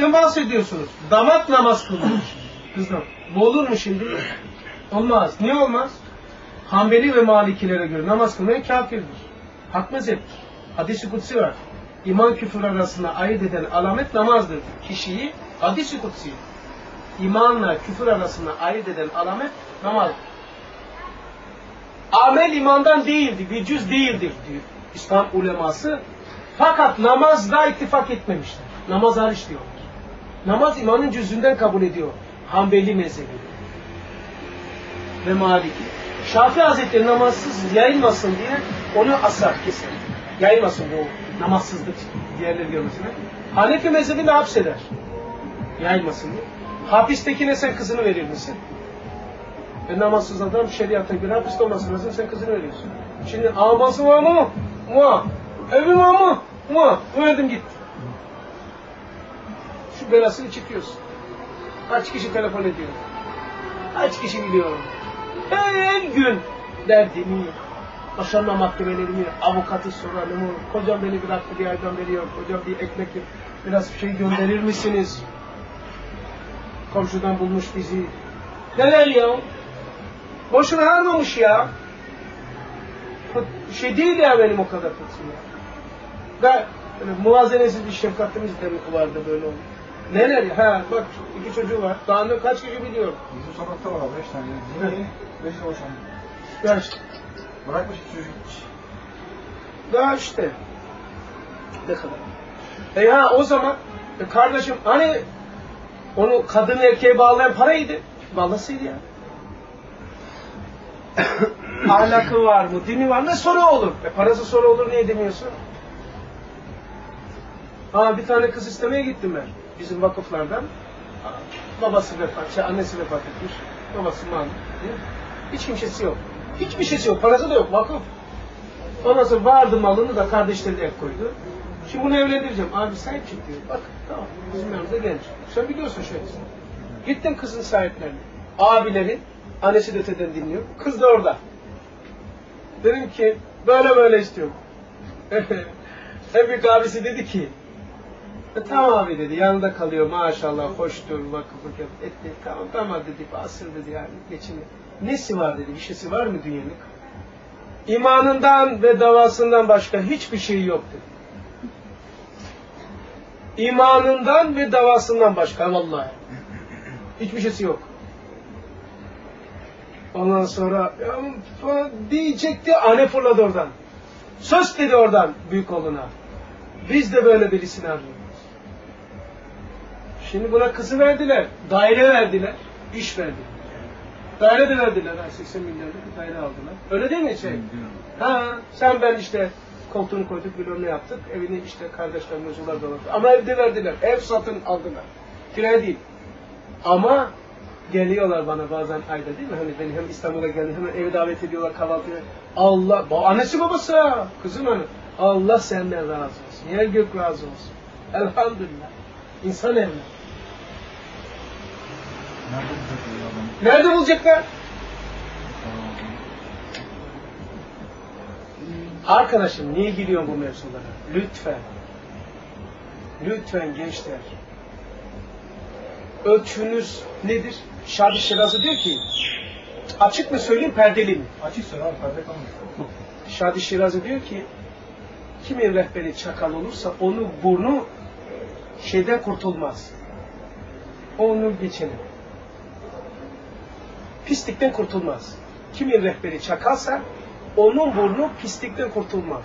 ibadetten bahsediyorsunuz. Damat namaz kılmış. Kızım. Bu olur mu şimdi? Olmaz. Niye olmaz? Hanbeli ve Malikilere göre namaz kılmayan kafirdir. Hak mezheptir. Hadis-i kutsi var. İman küfür arasında ayırt eden alamet namazdır. Kişiyi hadis-i kutsi. İmanla küfür arasında ayırt eden alamet namazdır. Amel imandan değildir, bir cüz değildir diyor İslam uleması. Fakat namazda ittifak etmemişler. Namaz hariç diyorlar. Namaz imanın cüzünden kabul ediyor. Hanbeli mezhebi ve Maliki. Şafii Hazretleri namazsız yayılmasın diye onu asar keser. Yayılmasın bu namazsızlık diğerleri görmesine. Hanefi mezhebini hapseder. Yayılmasın diye. Hapistekine sen kızını verir misin? Ve namazsız adam şeriata göre hapiste olması lazım sen kızını veriyorsun. Şimdi aması var mı? Mu. Evi var mı? Mu. Verdim gitti. Şu belasını çıkıyorsun. Kaç kişi telefon ediyor? Kaç kişi biliyor? Her gün derdini, boşanma mahkemelerimi, avukatı soranımı, kocam beni bıraktı bir aydan beri yok, kocam bir ekmek biraz bir şey gönderir misiniz? Komşudan bulmuş bizi. Neler ya? Boşuna harmamış ya. Şey değil ya benim o kadar kötü ya. Böyle muvazenesiz bir şefkatimiz de vardı böyle oldu. Neler? Ha bak iki çocuğu var. Daha önce kaç kişi biliyor? Bizim sokakta var abi 5 tane. Yeni 5 yıl boşandı. İşte. Bırakmış çocuk hiç. Daha işte. Ne kadar? E ya o zaman e kardeşim hani onu kadın erkeğe bağlayan paraydı. Bağlasıydı ya. Ahlakı var mı? Dini var mı? Ne soru olur? E parası soru olur niye demiyorsun? Aa bir tane kız istemeye gittim ben. Bizim vakıflardan. Babası vefat, şey, annesi vefat etmiş. Babası mal. Hiç kimsesi yok. Hiçbir şeysi yok. Parası da yok. Vakıf. Ondan sonra vardı malını da kardeşleri de el koydu. Şimdi bunu evlendireceğim. Abi sahip çık diyor. Bak tamam bizim yanımıza genç. Sen biliyorsun şöyle. Gittim kızın sahiplerine. Abilerin annesi de teden dinliyor. Kız da orada. Dedim ki böyle böyle istiyorum. en büyük abisi dedi ki e, tamam abi dedi yanında kalıyor maşallah hoştur vakıflık yap etti tamam tamam dedi basır dedi yani geçinir. Nesi var dedi bir şeysi var mı dünyanın? İmanından ve davasından başka hiçbir şey yok dedi. İmanından ve davasından başka vallahi. Hiçbir şeysi yok. Ondan sonra ya, diyecekti anne fırladı oradan. Söz dedi oradan büyük oğluna. Biz de böyle birisini arıyoruz. Şimdi buna kızı verdiler. Daire verdiler. iş verdiler. Daire de verdiler. Ha, 80 milyonluk bir daire aldılar. Öyle değil mi şey? Ha, sen ben işte koltuğunu koyduk, bilmem ne yaptık. Evini işte kardeşler, mevzular donattı. Ama evde verdiler. Ev satın aldılar. Kira değil. Ama geliyorlar bana bazen ayda değil mi? Hani beni hem İstanbul'a geldi hemen eve davet ediyorlar kahvaltıya. Allah, bu annesi babası ha. Kızım hani. Allah senden razı olsun. Yer gök razı olsun. Elhamdülillah. İnsan evlat. Nerede bulacaklar? Arkadaşım niye giriyorsun bu mevzulara? Lütfen. Lütfen gençler. Ölçünüz nedir? Şadi Şirazı diyor ki açık mı söyleyeyim perdeli mi? Açık söyle abi perde kalmış. Şadi Şirazı diyor ki kimin rehberi çakal olursa onu burnu şeyden kurtulmaz. Onu geçelim. Pislikten kurtulmaz. Kimin rehberi çakalsa onun burnu pislikten kurtulmaz.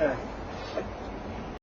Evet.